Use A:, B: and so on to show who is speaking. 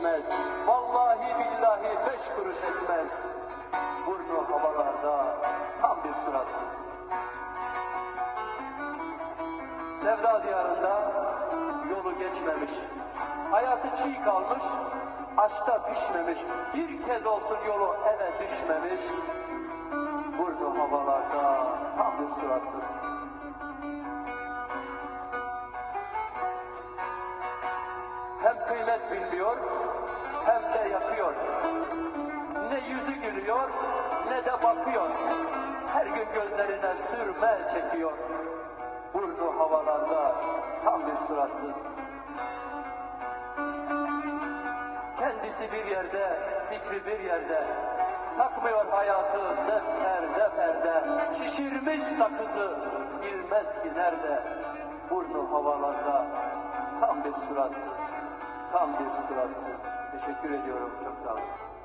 A: yetmez. Vallahi billahi beş kuruş etmez. Burnu havalarda tam bir suratsız. Sevda diyarında yolu geçmemiş. Hayatı çiğ kalmış, aşkta pişmemiş. Bir kez olsun yolu eve düşmemiş. Burnu havalarda tam bir suratsız. Kıymet bilmiyor, hem de yapıyor. Ne yüzü gülüyor, ne de bakıyor. Her gün gözlerine sürme çekiyor. Burnu havalarda tam bir suratsız. Kendisi bir yerde, fikri bir yerde. Takmıyor hayatı defter deferde. Şişirmiş sakızı, bilmez ki nerede. Burnu havalarda tam bir suratsız, tam bir suratsız. Teşekkür ediyorum, çok sağ olun.